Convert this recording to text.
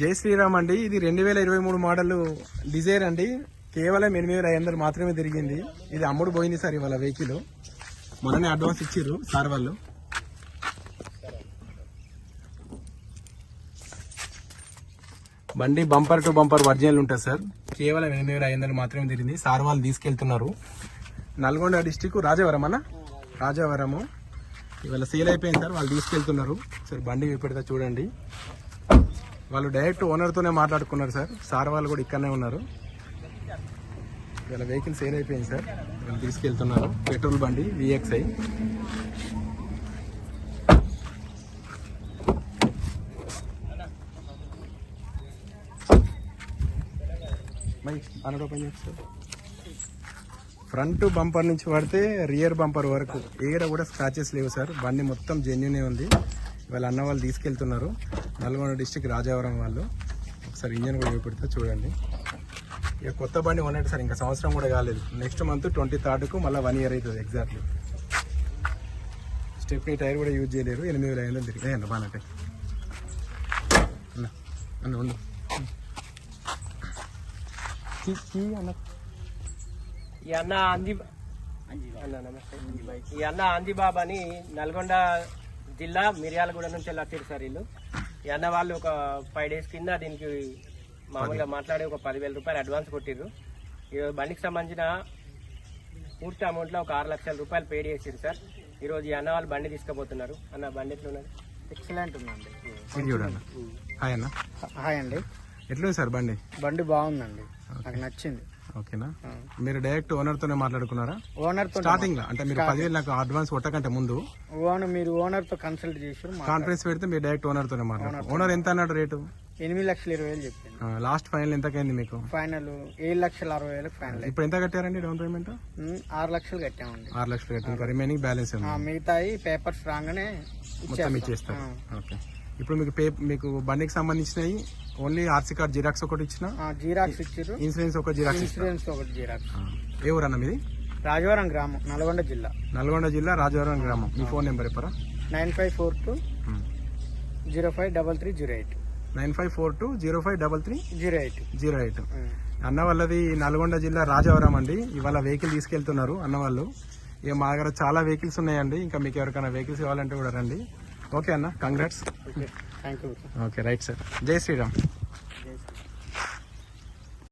జై శ్రీరామ్ అండి. ఇది రెండు వేల ఇరవై మూడు మోడల్ డిజైర్ అండి. కేవలం ఎనిమిది వేల ఐదు వందలు మాత్రమే తిరిగింది. ఇది అమ్ముడు పోయింది సార్ ఇవాళ వెహికల్. మొన్ననే అడ్వాన్స్ ఇచ్చిర్రు సార్ వాళ్ళు. బండి బంపర్ టు బంపర్ ఒరిజినల్ ఉంటుంది సార్. కేవలం ఎనిమిది వేల ఐదు వందలు మాత్రమే తిరిగింది. సార్ వాళ్ళు తీసుకెళ్తున్నారు. నల్గొండ డిస్టిక్ రాజవరం అన్న రాజవరము. ఇవాళ సేల్ అయిపోయింది సార్. వాళ్ళు తీసుకెళ్తున్నారు. సార్ బండి పెడితే చూడండి. వాళ్ళు డైరెక్ట్ ఓనర్తోనే మాట్లాడుకున్నారు సార్. సార్ వాళ్ళు కూడా ఇక్కడనే ఉన్నారు. ఇవాళ వెహికల్ సేల్ అయిపోయింది సార్. వాళ్ళు తీసుకెళ్తున్నారు. పెట్రోల్ బండి విఎక్స్ఐ మై అనడం పని చేస్తారు ఫ్రంట్ బంపర్ నుంచి పడితే రియర్ బంపర్ వరకు. ఏడ కూడా స్క్రాచెస్ లేవు సార్. బండి మొత్తం జెన్యునే ఉంది. వాళ్ళ అన్న వాళ్ళు తీసుకెళ్తున్నారు. నల్గొండ డిస్టిక్ రాజావరం వాళ్ళు. ఒకసారి ఇంజన్ కూడా చూపెడితే చూడండి. ఇక కొత్త బండి ఉన్నట్టు సార్ ఇంకా సంవత్సరం కూడా కాలేదు. నెక్స్ట్ మంత్ ట్వంటీ థర్డ్కు మళ్ళీ వన్ ఇయర్ అవుతుంది ఎగ్జాక్ట్లీ స్టెప్నీ టైర్ కూడా యూజ్ చేయలేరు. ఎనిమిది వేల ఐదు తిరిగి అన్న బాగా అన్న అన్న ఉండు. అన్న. ఈ అన్న అంది అన్న నమస్తే. ఈ అన్న అందిబాబు అని నల్గొండ జిల్లా మిర్యాలగూడ నుంచి వెళ్ళి వచ్చారు సార్ వీళ్ళు. ఈ అన్న వాళ్ళు ఒక ఫైవ్ డేస్ కింద దీనికి మామూలుగా మాట్లాడి ఒక పదివేల రూపాయలు అడ్వాన్స్ కొట్టిర్రు. ఈరోజు బండికి సంబంధించిన పూర్తి అమౌంట్లో ఒక ఆరు లక్షల రూపాయలు పేడ్ చేసిరు సార్. ఈరోజు ఈ అన్న వాళ్ళు బండి తీసుకుపోతున్నారు. అన్న బండి ఎట్లున్నది? ఎక్సలెంట్ ఉందండి. హాయ్ అన్న. హాయ్ అండి. ఎట్లుంది సార్ బండి? బండి బాగుందండి. నాకు నచ్చింది. ఓకేనా? మీరు డైరెక్ట్ ఓనర్తోనే మాట్లాడుకున్నారా? ఓనర్తో స్టార్టింగ్లో అంటే మీరు పదివేలు నాకు అడ్వాన్స్ కొట్టకంటే ముందు ఓనర్ మీరు ఓనర్తో కన్సల్ట్ చేసారు మా కాన్ఫరెన్స్ పెడితే మీరు డైరెక్ట్ ఓనర్ తోనే మాట్లాడారు ఓనర్ ఎంత అన్నాడు రేటు? ఎనిమిది లక్షల ఇరవై వేలు చెప్పింది లాస్ట్ ఫైనల్ ఎంతకైంది మీకు? ఫైనల్ ఏడు లక్షల అరవై వేలకు ఫైనల్ ఇప్పుడు ఎంత కట్టారండి డౌన్ పేమెంట్? ఆరు లక్షలు కట్టామండి. ఆరు లక్షలు కట్టి ఇంకా రిమైనింగ్ బ్యాలెన్స్ మిగతాయి పేపర్స్ రాగానే మొత్తం ఇచ్చేస్తారు. ఓకే. ఇప్పుడు మీకు పే మీకు బండికి సంబంధించినవి ఓన్లీ ఆర్సీ కార్డ్ జిరాక్స్ ఒకటి ఇచ్చిన. జీరాక్స్ ఇచ్చారు. ఇన్సూరెన్స్ ఒక జిరాక్స్ ఇచ్చిన. ఇన్సూరెన్స్ ఒకటి జీరాక్స్ ఏ ఊరన్న మీది? రాజవరం గ్రామం నల్గొండ జిల్లా. నల్గొండ జిల్లా రాజవరం గ్రామం. మీ ఫోన్ నెంబర్ చెప్పరా? Nine five four two zero five double three zero eight. Nine five four two zero five double three zero eight. Zero eight. అన్న వాళ్ళది నల్గొండ జిల్లా రాజవరం అండి. ఇవాళ వెహికల్ తీసుకెళ్తున్నారు అన్న వాళ్ళు. ఇక మా దగ్గర చాలా వెహికల్స్ ఉన్నాయండి. ఇంకా మీకు ఎవరికైనా వెహికల్స్ కావాలంటే కూడా రండి. ఓకే అన్న కంగ్రాట్స్ ఓకే రైట్ సార్ జై శ్రీరామ్